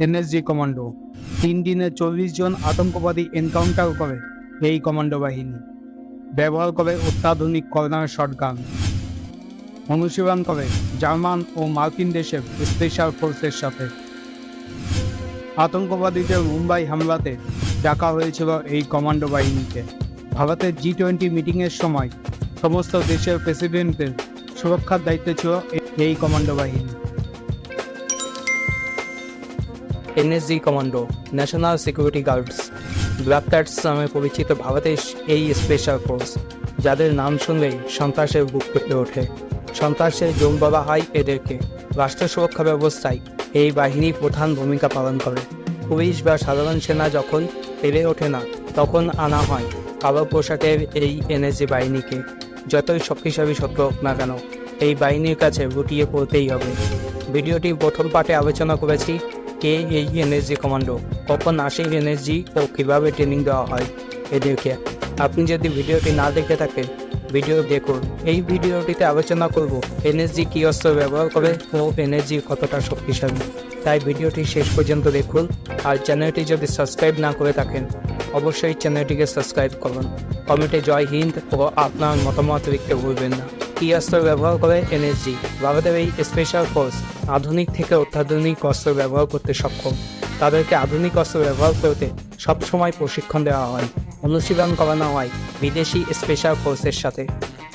NSG commando. তিন দিনে চল্লিশ জন আতঙ্কবাদী এনকাউন্টার করে এই কমান্ডো বাহিনী। ব্যবহার করে অত্যাধুনিক কর্নার শটগান। অনুশীলন করে জার্মান ও মার্কিন দেশের স্পেশাল ফোর্সের সাথে। আতঙ্কবাদীদের মুম্বাই হামলাতে ডাকা হয়েছিল এই কমান্ডো বাহিনীকে। ভারতের জি টোয়েন্টি মিটিংয়ের সময় সমস্ত দেশের প্রেসিডেন্টের সুরক্ষার দায়িত্বে ছিল এই- এই কমান্ডো বাহিনী। NSG commando national security guards black নামে পরিচিত ভারতের এই স্পেশাল ফোর্স যাদের নাম শুনলেই সন্ত্রাসের বুক পেতে ওঠে। সন্ত্রাসের জোন বলা হয় এদেরকে। রাষ্ট্র সুরক্ষা ব্যবস্থায় এই বাহিনী প্রধান ভূমিকা পালন করে। পুলিশ বা সাধারণ সেনা যখন পেরে ওঠে না, তখন আনা হয় কালো পোশাকের এই এনএসজি বাহিনীকে। যতই শক্তিশালী সত্য হোক না কেন, এই বাহিনীর কাছে লুটিয়ে পড়তেই হবে। ভিডিওটি প্রথম পার্টে আলোচনা করেছি। কে এই এনএসজি কমান্ডো কখন আসে এনএসজি ও কীভাবে ট্রেনিং দেওয়া হয়? এদেরকে আপনি যদি ভিডিওটি না দেখে থাকেন, ভিডিও দেখুন। এই ভিডিওটিতে আলোচনা করব এনএসজি কী অস্ত্র ব্যবহার করে ও এনএসজি কতটা শক্তিশালী। তাই ভিডিওটি শেষ পর্যন্ত দেখুন। আর চ্যানেলটি যদি সাবস্ক্রাইব না করে থাকেন, অবশ্যই চ্যানেলটিকে সাবস্ক্রাইব করুন। কমেন্টে জয় হিন্দ ও আপনার মতামত লিখতে ভুলবেন না। কি অস্ত্র ব্যবহার করে? এনএসজি ভারতের এই স্পেশাল ফোর্স আধুনিক থেকে অত্যাধুনিক অস্ত্র ব্যবহার করতে সক্ষম। তাদেরকে আধুনিক অস্ত্র ব্যবহার করতে সবসময় প্রশিক্ষণ দেওয়া হয়, অনুশীলন করানো হয় বিদেশি স্পেশাল ফোর্সের সাথে।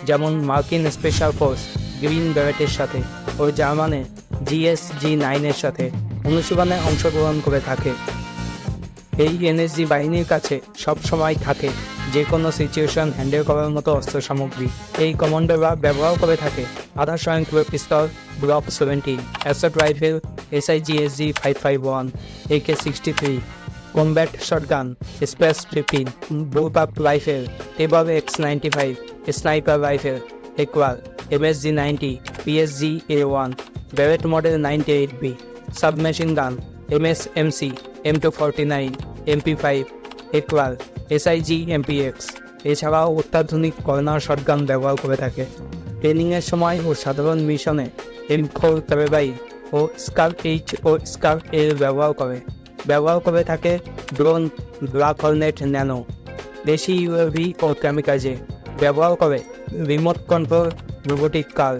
যেমন মার্কিন স্পেশাল ফোর্স গ্রিন ব্যারেটের সাথে ও জার্মানের জিএসজি নাইনের সাথে অনুশীলনে অংশগ্রহণ করে থাকে। এই এনএসজি বাহিনীর কাছে সব সময় থাকে, যে কোনো সিচুয়েশন হ্যান্ডেল করার মতো অস্ত্র সামগ্রী। এই কমান্ডোরা ব্যবহার করে থাকে আধা স্বয়ংক্রিয় পিস্তল Glock seventeen assault rifle SIG SG five five one AK sixty three combat shotgun SPAS fifteen bullpup rifle Tavor X ninety five sniper rifle equal MSG ninety PSG A one Barrett model ninety eight B submachine gun MSMC M two forty nine MP five equal SIG MPX এছাড়াও অত্যাধুনিক corner shotgun ব্যবহার করে থাকে। ট্রেনিংয়ের সময় ও সাধারণ মিশনে এম ফোর কাবেবাই ও স্কার এইচ ও স্কার এর ব্যবহার করে। ব্যবহার করে থাকে ড্রোন ব্ল্যাক হলনেট ন্যানো দেশি ইউএভি ও ক্যামিকাজে ব্যবহার করে রিমোট কন্ট্রোল রোবোটিক কার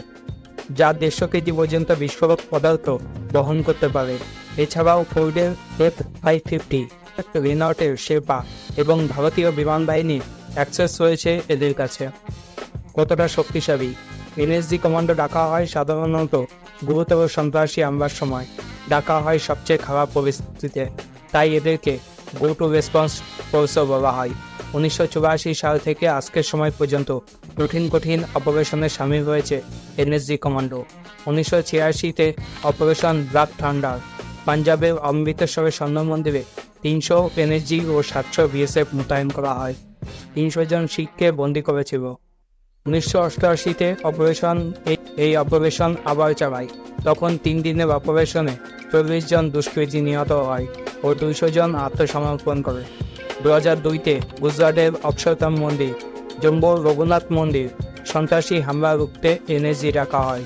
যা দেড়শো কেজি পর্যন্ত বিস্ফোরক পদার্থ বহন করতে পারে। এছাড়াও ফোর্ডের এফ ফাইভ ফিফটি রেনটের শেপা এবং ভারতীয় বিমান বাহিনীর অ্যাক্সেস রয়েছে এদের কাছে। কতটা শক্তিশালী? এনএসজি কমান্ডো ডাকা হয় সাধারণত গুরুতর সন্ত্রাসী হামলার সময়। ডাকা হয় সবচেয়ে খারাপ পরিস্থিতিতে। তাই এদেরকে গো টু রেসপন্স ফোর্সও বলা হয়। উনিশশো চুরাশি সাল থেকে আজকের সময় পর্যন্ত কঠিন কঠিন অপারেশনে সামিল হয়েছে এনএসজি কমান্ডো উনিশশো ছিয়াশিতে অপারেশন ব্ল্যাক থান্ডার পাঞ্জাবের অমৃতসরের স্বর্ণ মন্দিরে তিনশো এনএসজি ও সাতশো বিএসএফ মোতায়েন করা হয়। তিনশো জন শিখকে বন্দি করেছিল। উনিশশো অষ্টআশিতে অপারেশন এই- অপারেশন আবার চালায়। তখন তিন দিনের অপারেশনে চল্লিশ জন দুষ্কৃতী নিহত হয় ও দুইশো জন আত্মসমর্পণ করে। দু হাজার দুইতে গুজরাটের অক্ষরধাম মন্দির জম্বুর রঘুনাথ মন্দির, সন্ত্রাসী হামলা রুখতে এনএসজি রাখা হয়।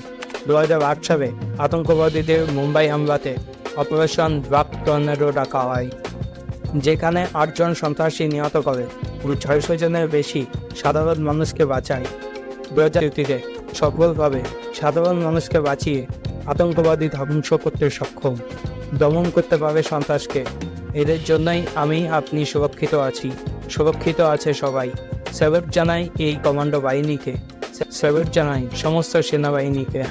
দু হাজার আট সালে আতঙ্কবাদীদের মুম্বাই হামলাতে অপারেশন ব্লাক টর্নেডো ডাকা হয়, যেখানে আটজন সন্ত্রাসী নিহত করে। ছয়শো জনের বেশি সাধারণ মানুষকে বাঁচায়। দুইতে সফলভাবে সাধারণ মানুষকে বাঁচিয়ে আতঙ্কবাদী ধ্বংস করতে সক্ষম। দমন করতে পারে সন্ত্রাসকে। এদের জন্যই আমি আপনি সুরক্ষিত আছি। সুরক্ষিত আছে সবাই। স্যালুট জানাই এই কমান্ডো বাহিনীকে। স্যালুট জানাই সমস্ত সেনাবাহিনীকে।